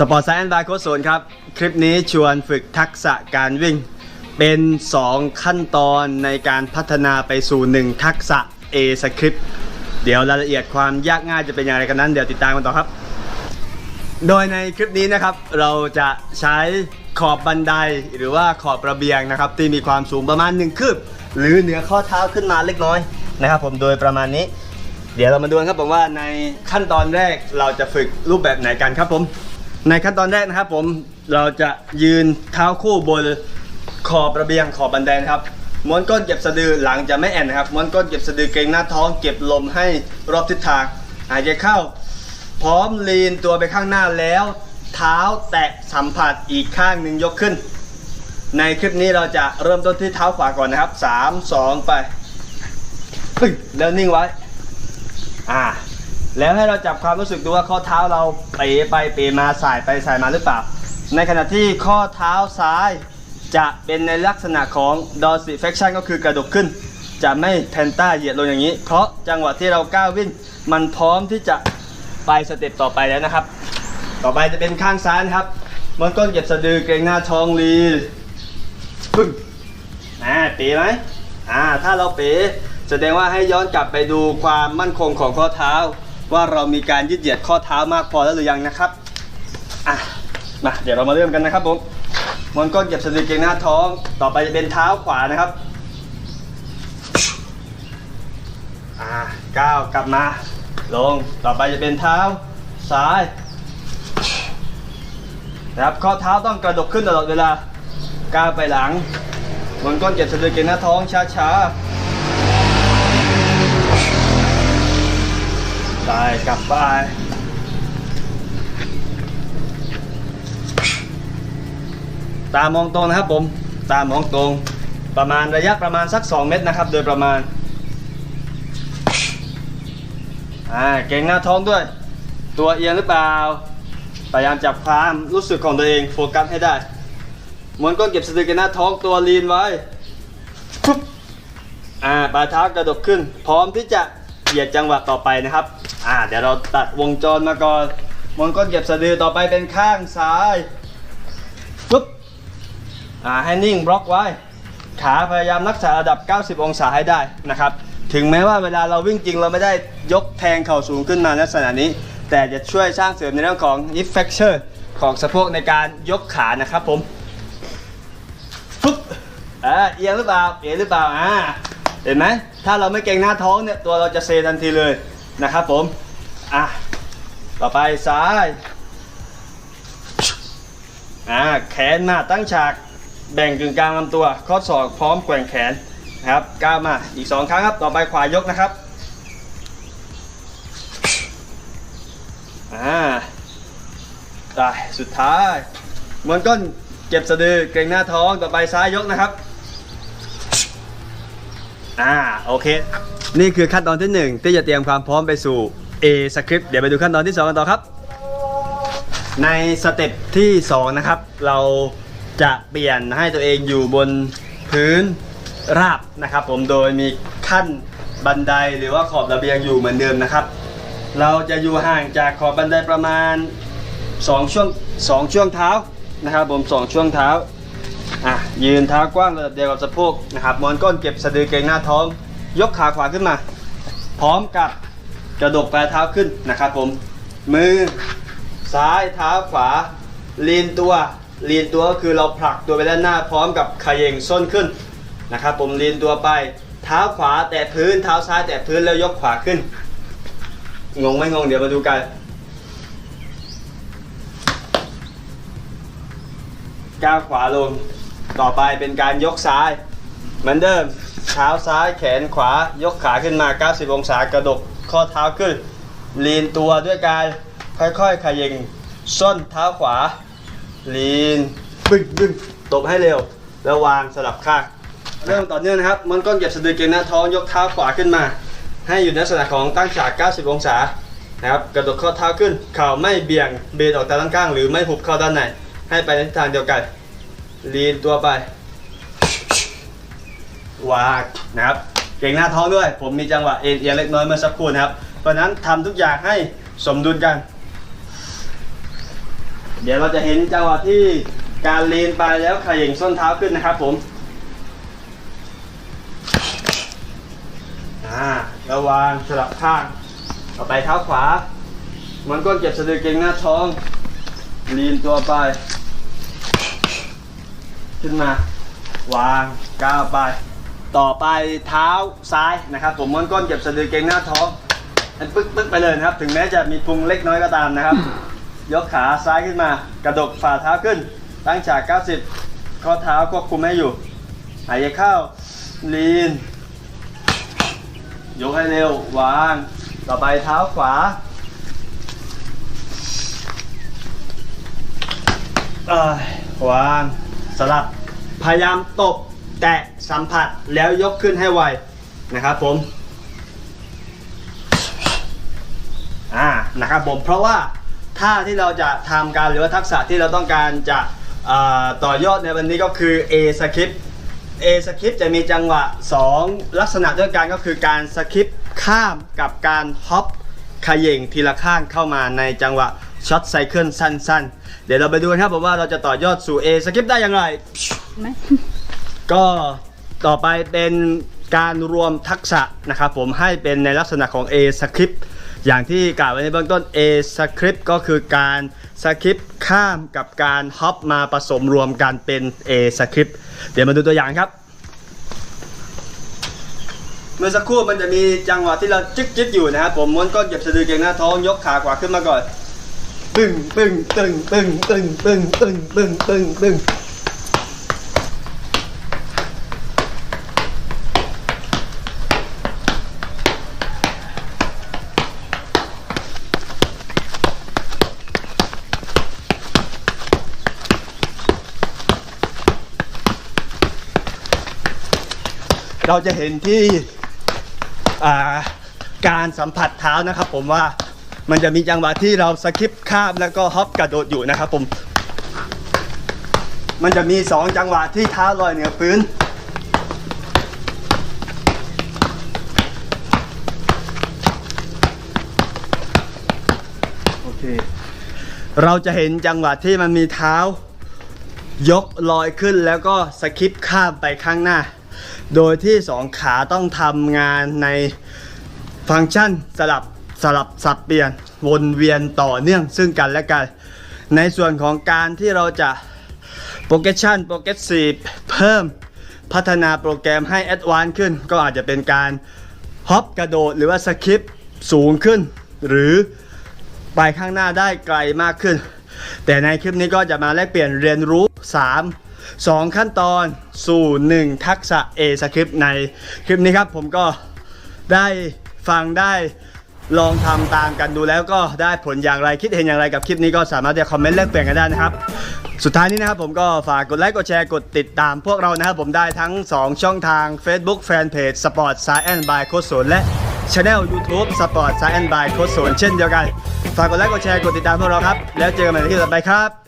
สปอร์ตไซนด์บาร์โคโซนครับ คลิปนี้ชวนฝึกทักษะการวิ่ง เป็น 2 ขั้นตอนในการพัฒนาไปสู่ 1 ทักษะ A สคริปต์เดี๋ยวรายละเอียดความยากง่ายจะเป็นอย่างไรกันนั้น เดี๋ยวติดตามกันต่อครับ โดยในคลิปนี้นะครับ เราจะใช้ขอบบันไดหรือว่าขอบระเบียงนะครับ ที่มีความสูงประมาณ 1 คืบ หรือเหนือข้อเท้าขึ้นมาเล็กน้อยนะครับ ผมโดยประมาณนี้ เดี๋ยวเรามาดูกันครับผมว่าในขั้นตอนแรกเราจะฝึกรูปแบบไหนกันครับผม ในขั้นตอนแรกนะครับผมเราจะยืนเท้าคู่บนขอบระเบียงขอบบันไดนะครับม้วนก้นเก็บสะดือหลังจะไม่แอนนะครับม้วนก้นเก็บสะดือเกรงหน้าท้อง เก็บลมให้รอบทิศทางหายใจเข้า พร้อมลีนตัวไปข้างหน้าแล้ว เท้าแตะสัมผัสอีกข้างหนึ่งยกขึ้น ในคลิปนี้เราจะเริ่มต้นที่เท้าขวาก่อนนะครับ 3 2 ไปแล้วนิ่งไว้ อ่า แล้วให้เราจับความรู้สึกดูว่าข้อเท้าเราเป๋ไปเป๋มาสายไปสายมาหรือเปล่า ในขณะที่ข้อเท้าซ้ายจะเป็นในลักษณะของ dorsiflexion ก็คือกระดกขึ้น จะไม่แพนต้าเหยียดลงอย่างนี้ เพราะจังหวะที่เราก้าววิ่ง มันพร้อมที่จะไปสเต็ปต่อไปแล้วนะครับ ต่อไปจะเป็นข้างซ้ายนะครับมันก้นเก็บสะดือเกรงหน้าท้องลีปึ้งอ่าเป๋ไหมอ่าถ้าเราเป๋แสดงว่าให้ย้อนกลับไปดูความมั่นคงของข้อเท้า ว่าเรามีการยืดเหยียดข้อเท้ามากพอแล้วหรือยังนะครับอะมาเดี๋ยวเรามาเริ่มกันนะครับผมมันก้นเก็บสะดือเกงหน้าท้อง ต่อไปจะเป็นเท้าขวานะครับอ่าก้าวกลับมา ลงต่อไปจะเป็นเท้าซ้ายนะครับข้อเท้าต้องกระดกขึ้นตลอดเวลาก้าวไปหลังบนก้นเก็บสะดือเกงหน้าท้องช้าๆ ไปกลับไปตามองตรงนะครับผม ตามองตรง ประมาณระยะประมาณสัก 2 เมตรนะครับ โดยประมาณ อ่า เก่งหน้าท้องด้วย ตัวเอียงหรือเปล่า พยายามจับความรู้สึกของตัวเองโฟกัสให้ได้ม้วนก้นเก็บสะดือกันหน้าท้องตัวลีนไว้ปุ๊บอ่า ปลายเท้ากระดกขึ้น พร้อมที่จะเหยียดจังหวะต่อไปนะครับ อ่า เดี๋ยวเราตัดวงจรมาก่อนม้วนก้นเก็บสะดือต่อไปเป็นข้างซ้ายปุ๊บอ่าให้นิ่งบล็อกไว้ ขาพยายามรักษาระดับ 90 องศาให้ได้นะครับ ถึงแม้ว่าเวลาเราวิ่งจริงเราไม่ได้ยกแทงเข่าสูงขึ้นมาในลักษณะนี้ แต่จะช่วยสร้างเสริมในเรื่องของ hip flexure ของสะโพกในการยกขานะครับผมปุ๊บอ่าเอียงหรือเปล่าเอียงหรือเปล่าอ่าเห็นไหมถ้าเราไม่เกรงหน้าท้องเนี่ยตัวเราจะเซทันทีเลย นะครับผม อะ ต่อไปซ้าย อ่า แขนมาตั้งฉาก แบ่งกึ่งกลางลำตัว ข้อศอกพร้อมแกว่งแขนนะครับ ก้าวมา อีกสองครั้งครับ ต่อไปขวายกนะครับ อ่า ได้สุดท้ายเหมือนก้นเก็บสะดือเกรงหน้าท้อง ต่อไปซ้ายยกนะครับ อ่า โอเคนี่คือขั้นตอนที่ 1 ที่จะเตรียมความพร้อมไปสู่ A สคริปต์เดี๋ยวไปดูขั้นตอนที่ 2 กันต่อครับ ในสเต็ปที่ 2 นะครับ เราจะเปลี่ยนให้ตัวเองอยู่บนพื้นราบนะครับ ผมโดยมีขั้นบันไดหรือว่าขอบระเบียงอยู่เหมือนเดิมนะครับ เราจะอยู่ห่างจากขอบบันไดประมาณ 2 ช่วง 2 ช่วงเท้านะครับ ผม 2 ช่วงเท้าอะยืนเท้ากว้างระดับเดียวกับสะโพกนะครับม้วนก้นเก็บสะดือเกรงหน้าท้อง ยกขาขวาขึ้นมา พร้อมกับกระดกปลายเท้าขึ้นนะครับผม มือซ้ายเท้าขวาลีนตัวลีนตัวก็คือเราผลักตัวไปด้านหน้าพร้อมกับเขย่งส้นขึ้นนะครับผมลีนตัวไป เท้าขวาแตะพื้นเท้าซ้ายแตะพื้นแล้วยกขวาขึ้น งงไม่งงเดี๋ยวมาดูกันก้าวขวาลง ต่อไปเป็นการยกซ้าย เหมือนเดิมเท้าซ้ายแขนขวายกขาขึ้นมา 90 องศากระดกข้อเท้าขึ้น ลีนตัวด้วยการค่อยๆขย่งส้นเท้าขวา ลีนบึ้งบึ้งตบให้เร็ว แล้ววางสลับข้างเริ่มต่อเนื่องนะครับ มันก้นเหยียบสะดือเกรงหน้าท้องยกเท้าขวาขึ้นมา ให้อยู่ในลักษณะของตั้งฉาก 90 องศานะครับกระดกข้อเท้าขึ้น เข่าไม่เบี่ยงเบนออกตาด้านข้าง หรือไม่หุบเข้าด้านในให้ไปในทิศทางเดียวกันลีนตัวไป วางนะครับเก่งหน้าท้องด้วย ผมมีจังหวะเอ็นเอียงเล็กน้อยเมื่อสักครู่นะครับ เพราะนั้นทำทุกอย่างให้สมดุลกัน เดี๋ยวเราจะเห็นจังหวะที่การลีนไปแล้วขย่งส้นเท้าขึ้นนะครับผมอ่าระวางสลับข้างต่อไปเท้าขวา มันก้นเก็บสะดือเกร็งหน้าท้องลีนตัวไป ขึ้นมาวางก้าวไป ต่อไปเท้าซ้ายนะครับ ผมม้วนก้นเก็บสะดือเกร็งหน้าท้องมันปึ๊กปึ๊กไปเลยนะครับ ถึงแม้จะมีพุงเล็กน้อยก็ตามนะครับ ยกขาซ้ายขึ้นมา กระดกฝ่าเท้าขึ้น ตั้งฉาก 90 ข้อเท้าควบคุมให้อยู่ หายใจเข้าลีน ยกให้เร็ว วาง ต่อไปเท้าขวาเอ้ยวางสลับ พยายามตบ แตะสัมผัสแล้วยกขึ้นให้ไวนะครับผมอ่านะครับผมเพราะว่าท่าที่เราจะทำการหรือว่าทักษะที่เราต้องการจะต่อยอดในวันนี้ก็คือ A script A script จะมีจังหวะ 2 ลักษณะด้วยกันก็คือการสคิปข้ามกับการฮอปขย่งทีละข้างเข้ามาในจังหวะช็อตไซเคิลสั้น ๆ เดี๋ยวเราไปดูกันครับผมว่าเราจะต่อยอดสู่ A script ได้อย่างไรไหม ก็ต่อไปเป็นการรวมทักษะนะครับผมให้เป็นในลักษณะของ A script อย่างที่กล่าวไว้ในเบื้องต้น A script ก็คือการสคริปต์ข้ามกับการฮอปมาผสมรวมกันเป็น A script เดี๋ยวมาดูตัวอย่างครับ เมื่อสักครู่มันจะมีจังหวะที่เราจึ๊กจึ๊กอยู่นะครับผมม้วนก้นเหยียบสะดือเกร็งหน้าท้องยกขาขวาขึ้นมาก่อน ตึงตึงตึงตึงตึงตึงตึงตึงตึง เราจะเห็นที่าการสัมผัสเท้านะครับผมว่ามันจะมีจังหวะที่เราสคิปข้ามแล้วก็ฮอปกระโดดอยู่นะครับผม มันจะมี 2 จังหวะที่เท้าลอยเหนือพื้น โอเค เราจะเห็นจังหวะที่มันมีเท้ายกลอยขึ้นแล้วก็สคิปข้ามไปข้างหน้า โดยที่สองขาต้องทำงานในฟังก์ชันสลับสลับสับเปลี่ยนวนเวียนต่อเนื่องซึ่งกันและกัน ในส่วนของการที่เราจะโปรเกชันโปรเกสซีเพิ่มพัฒนาโปรแกรมให้แอดวานขึ้น ก็อาจจะเป็นการฮอปกระโดดหรือว่าสคริปสูงขึ้น หรือไปข้างหน้าได้ไกลมากขึ้น แต่ในคลิปนี้ก็จะมาแลกเปลี่ยนเรียนรู้ 3 2 ขั้นตอนสู่1ทักษะ A script ในคลิปนี้ครับ ผมก็ได้ฟังได้ลองทำตามกันดูแล้วก็ได้ผลอย่างไรคิดเห็นอย่างไรกับคลิปนี้ก็สามารถจะคอมเมนต์แลกเปลี่ยนกันได้นะครับ สุดท้ายนี้นะครับผมก็ฝากกดไลค์กดแชร์กดติดตามพวกเรานะครับผมได้ทั้ง 2 ช่องทาง Facebook Fanpage Sport Science by โคชนและ Channel YouTube Sport Science by โคชนเช่นเดียวกัน ฝากกดไลค์กดแชร์กดติดตามพวกเราครับ แล้วเจอกันใหม่ในคลิปต่อไปครับ